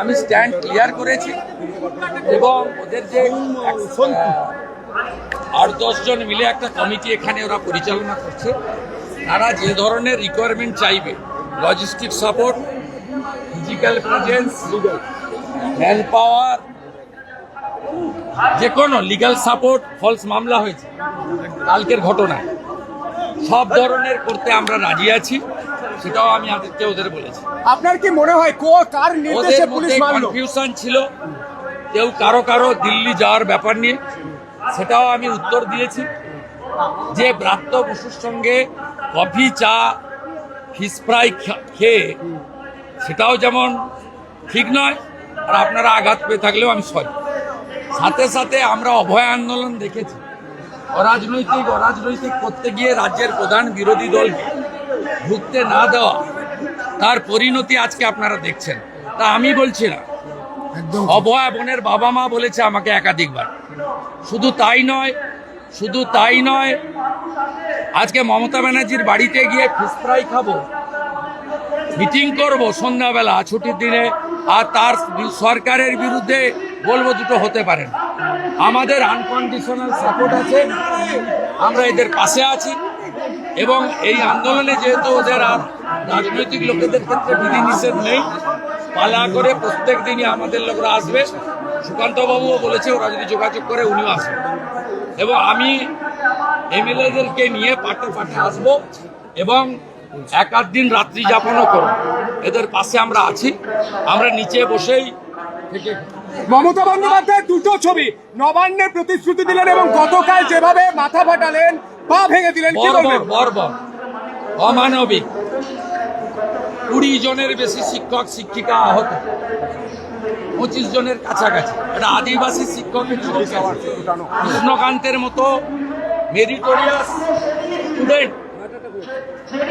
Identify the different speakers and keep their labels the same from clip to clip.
Speaker 1: আমি stand clear করেছি এবং ওদের যে আট দশজন মিলে একটা কমিটি এখানে ওরা পরিচালনা করছে। তারা যে ধরনের রিকোয়ারমেন্ট চাইবে logistic support physical presence man power যে কোনো লিগ্যাল সাপোর্ট ফলস মামলা হয়েছে, কালকের ঘটনায়। সব ধরনের করতে আমরা রাজি আছি। সেটাও আমি আজকে ওদের বলেছি।
Speaker 2: আপনার কি মনে হয় কো কার নির্দেশে পুলিশ মারলো?
Speaker 1: কনফিউশন ছিল। কেউ কারও কারও দিল্লি যাওয়ার ব্যাপার নিয়ে। সেটাও আমি উত্তর দিয়েছি। যে ব্রাত্য বসুর সঙ্গে কফি চা ফিশ ফ্রাই খেয়ে সেটাও যেমন ঠিক নয় আর আপনারা আঘাত পেয়ে থাকলেও আমি সরি। সাথে সাথে আমরা অভয় আন্দোলন দেখেছি। অরাজনৈতিক অরাজনৈতিক করতে গিয়ে রাজ্যের প্রধান বিরোধী দলকে ঢুকতে না দেওয়া তার পরিণতি আজকে আপনারা দেখছেন। তা আমি বলছি না। অভয়া বোনের বাবা মা বলেছে আমাকে একাধিকবার। শুধু তাই নয় শুধু তাই নয় আজকে মমতা ব্যানার্জির বাড়িতে গিয়ে ফিস ফ্রাই খাব মিটিং করব সন্ধ্যাবেলা ছুটির দিনে আর তার সরকারের বিরুদ্ধে বলব দুটো হতে পারে না। আমাদের আনকন্ডিশনাল সাপোর্ট আছে আমরা এদের পাশে আছি। এবং এই আন্দোলনে যেহেতু ওদের আর রাজনৈতিক লোকেদের ক্ষেত্রে বিধিনিষেধ নেই, পালা করে প্রত্যেক দিনই আমাদের লোকরা আসবে। সুকান্তবাবুও বলেছে, ওরা যদি যোগাযোগ করে উনিও আসবে এবং আমি এমএলএদেরকে নিয়ে পাটে পাটে আসব এবং এক আধ দিন রাত্রি যাপনও করব। এদের পাশে আমরা আছি। আমরা নিচে বসেই থেকে
Speaker 2: মমতা বন্দ্যোপাধ্যায় দুটো ছবি নবান্নের প্রতিশ্রুতি দিলেন এবং গতকাল যেভাবে মাথা ফাটালেন পা ভেঙে দিলেন কি বলবেন?
Speaker 1: বর্বর অমানবিক। কুড়ি জনের বেশি শিক্ষক শিক্ষিকা আহত। পঁচিশ জনের কাছাকাছি। এটা আদিবাসী শিক্ষকের কৃষ্ণকান্তের মতো মেরিটোরিয়াস স্টুডেন্ট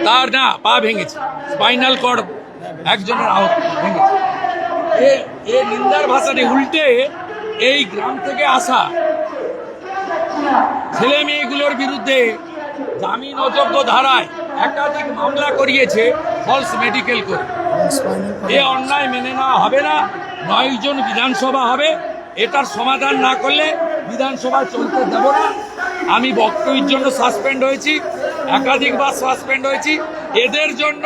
Speaker 1: তার না পা ভেঙেছে। স্পাইনাল কর্ড একজনের আহত ভেঙেছে। এ এ নিন্দার ভাষাটি উল্টে এই গ্রাম থেকে আসা ছেলে মেয়েগুলোর বিরুদ্ধে জামিন অযোগ্য ধারায় একাধিক মামলা করিয়েছে ফলস মেডিকেল করে এ অন্যায় মেনে নেওয়া হবে না, নয় জন বিধানসভা হবে। এটার সমাধান না করলে বিধানসভা চলতে দেব না। আমি বক্তব্যের জন্য সাসপেন্ড হয়েছি, একাধিকবার সাসপেন্ড হয়েছি। এদের জন্য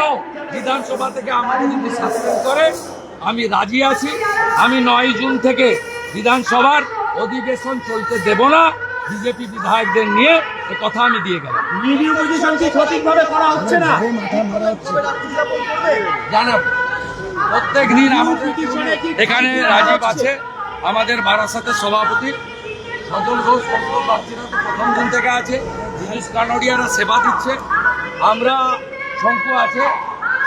Speaker 1: বিধানসভা থেকে আমাকে যদি সাসপেন্ড করে, আমি রাজি আছি। আমি নয় জুন থেকে বিধানসভার অধিবেশন চলতে দেব না। বিজেপি বিধায়কদের নিয়ে এ কথা আমি দিয়ে গেলাম।
Speaker 2: সঠিকভাবে করা হচ্ছে না?
Speaker 1: জানাব। প্রত্যেক দিন এখানে রাজীব আছে আমাদের বারাসাতের সভাপতি সজল ঘোষ তো প্রথম দিন থেকে আছে জিনিস কানোডিয়ারা সেবা দিচ্ছে। আমরা শঙ্কু আছে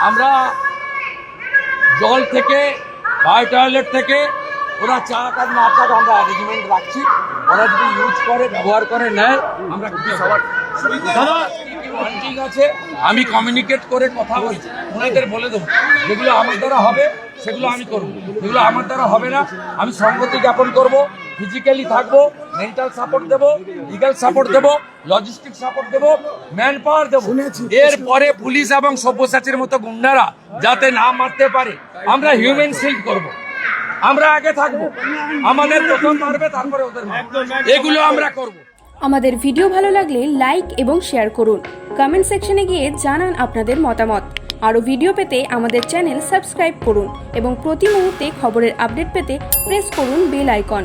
Speaker 1: আমরা জল থেকে বায়ো টয়লেট থেকে ওরা চা কাজ না চাক আমরা অ্যারেঞ্জমেন্ট রাখছি। ওরা যদি ইউজ করে ব্যবহার করে নেয় আমরা সবার। দাদা ঠিক আছে আমি কমিউনিকেট করে কথা বলছি। ওনাদের বলে দেবো। যেগুলো আমার দ্বারা হবে সেগুলো আমি করব। যেগুলো আমার দ্বারা হবে না আমি সংগতি জ্ঞাপন করব ফিজিক্যালি থাকব মেন্টাল সাপোর্ট দেবো লিগাল সাপোর্ট দেবো লজিস্টিক সাপোর্ট দেবো ম্যান পাওয়ার দেবো এরপরে পুলিশ এবং সব্যসাচীর মতো গুন্ডারা যাতে না মারতে পারে আমরা হিউম্যান শিল্ড করব। আমরা আগে থাকব। আমাদের প্রথম তারপরে ওদের এগুলো আমরা করব।
Speaker 3: আমাদের ভিডিও ভালো লাগলে লাইক এবং শেয়ার করুন। কমেন্ট সেকশনে গিয়ে জানান আপনাদের মতামত। আরও ভিডিও পেতে আমাদের চ্যানেল সাবস্ক্রাইব করুন এবং প্রতি মুহূর্তে খবরের আপডেট পেতে প্রেস করুন বেল আইকন।